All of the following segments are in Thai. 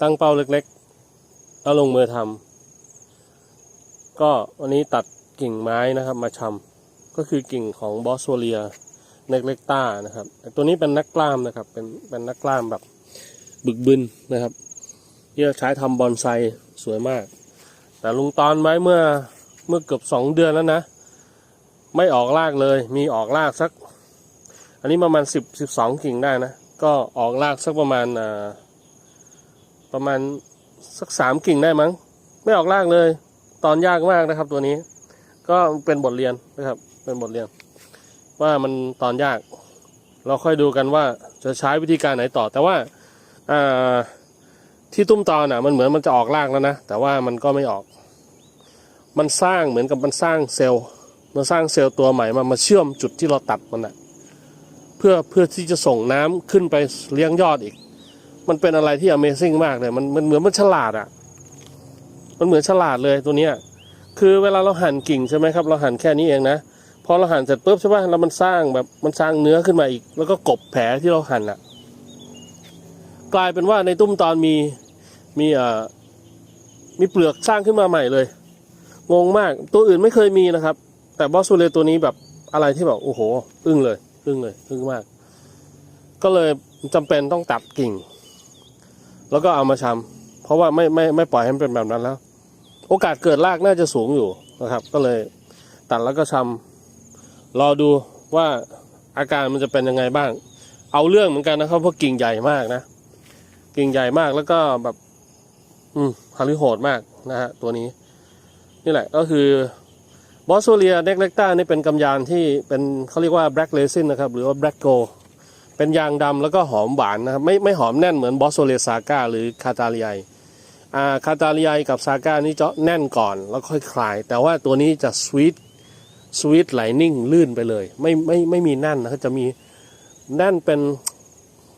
ตั้งเป้าเล็กๆ แล้วลงมือทำก็วันนี้ตัดกิ่งไม้นะครับมาชำก็คือกิ่งของบอสโซเลียเนกเล็กต้านะครับตัวนี้เป็นนักกล้ามนะครับ เป็นเป็นนักกล้ามแบบบึกบึนนะครับที่จะใช้ทำบอนไซสวยมาก แต่ลุงตอนไว้เมื่อเมื่อเกือบสองเดือนแล้วนะ ไม่ออกรากเลย มีออกรากสัก อันนี้ประมาณสิบสิบสองกิ่งได้นะ ก็ออกรากสักประมาณอ่า ประมาณสักสามกิ่งได้มั้ง ไม่ออกรากเลย ตอนยากมากนะครับตัวนี้ ก็เป็นบทเรียนนะครับ เป็นบทเรียน ว่ามันตอนยาก เราค่อยดูกันว่าจะใช้วิธีการไหนต่อ แต่ว่าที่ตุ้มตอนอะ มันเหมือนมันจะออกรากแล้วนะ แต่ว่ามันก็ไม่ออก มันสร้างเหมือนกับมันสร้างเซลล์มันสร้างเซลล์ตัวใหม่มามาเชื่อมจุดที่เราตัดมันอะเพื่อเพื่อที่จะส่งน้ำขึ้นไปเลี้ยงยอดอีก มันเป็นอะไรที่ Amazing มากเลย มันมันเหมือนมันฉลาดอะ่ะ มันเหมือนฉลาดเลยตัวเนี้ย คือเวลาเราหั่นกิ่งใช่ไหมครับ เราหั่นแค่นี้เองนะ พอเราหั่นเสร็จปุ๊บใช่ป่ะแล้วมันสร้างแบบมันสร้างเนื้อขึ้นมาอีก แล้วก็กบแผลที่เราหั่นอะ่ะ กลายเป็นว่าในตุ้มตอนมีมีเอ่อมีเปลือกสร้างขึ้นมาใหม่เลย งงมาก ตัวอื่นไม่เคยมีนะครับ แต่บอสซูเลตัวนี้แบบอะไรที่แบบโอ้โห อึ้งเลย อึ้งเลย อึ้งมาก ก็เลยจำเป็นต้องตัดกิ่ง แล้วก็เอามาชำเพราะว่าไม่ไม่ไม่ปล่อยให้มันเป็นแบบนั้นแล้ว โอกาสเกิดรากน่าจะสูงอยู่นะครับ ก็เลยตัดแล้วก็ชำรอดูว่าอาการมันจะเป็นยังไงบ้าง เอาเรื่องเหมือนกันนะครับเพราะกิ่งใหญ่มากนะ กิ่งใหญ่มากแล้วก็แบบ อืมฮาริโหดมากนะฮะตัวนี้ นี่แหละก็คือบอสโซเลียเด็กเล็กต้านี่เป็นกำยานที่เป็นเขาเรียกว่าแบล็กเลซินนะครับ หรือว่าแบล็กโก เป็นยางดำแล้วก็หอมหวานนะครับ ไม่ไม่หอมแน่นเหมือนบอสโซเลซาก้าหรือคาตาลียอ่าคาตาลียกับซาก้านี่จะแน่นก่อนแล้วค่อยคลาย แต่ว่าตัวนี้จะสวีทสวีทไหลนิ่งลื่นไปเลย ไม่ไม่ไม่มีแน่นนะครับจะมีแน่นเป็น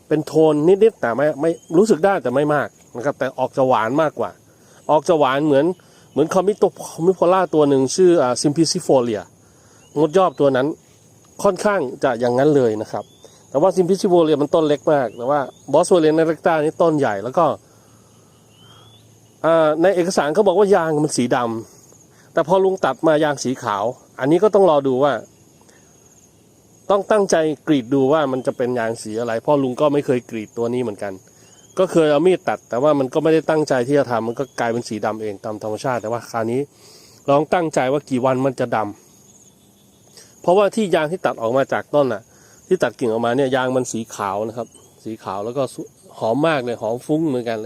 เป็นโทนนิดๆแต่ไม่ไม่รู้สึกได้แต่ไม่มากนะครับ แต่ออกจะหวานมากกว่า ออกจะหวานเหมือนเหมือนคอมิโตคอมิโพล่าตัวหนึ่งชื่อซิมพิซิโฟเลียงดยอบตัวนั้นค่อนข้างจะอย่างนั้นเลยนะครับ แต่ว่าซิมพิซิโฟเลียมันต้นเล็กมาก แต่ว่าบอสโวเลียนเล็กต้านี่ต้นใหญ่แล้วก็ในเอกสารเขาบอกว่ายางมันสีดำแต่พอลุงตัดมายางสีขาว อันนี้ก็ต้องรอดูว่า ต้องตั้งใจกรีดดูว่ามันจะเป็นยางสีอะไรพราะลุงก็ไม่เคยกรีดตัวนี้เหมือนกัน ก็เคยเอามีดตัด แต่ว่ามันก็ไม่ได้ตั้งใจที่จะทำมันก็กลายเป็นสีดำเองตามธรรมชาติ แต่ว่าคราวนี้ลองตั้งใจว่ากี่วันมันจะดำเพราะว่าที่ยางที่ตัดออกมาจากต้นน่ะ ที่ตัดกิ่งออกมาเนี่ยยางมันสีขาวนะครับ สีขาวแล้วก็หอมมากเลยหอมฟุ้งเหมือนกันเลย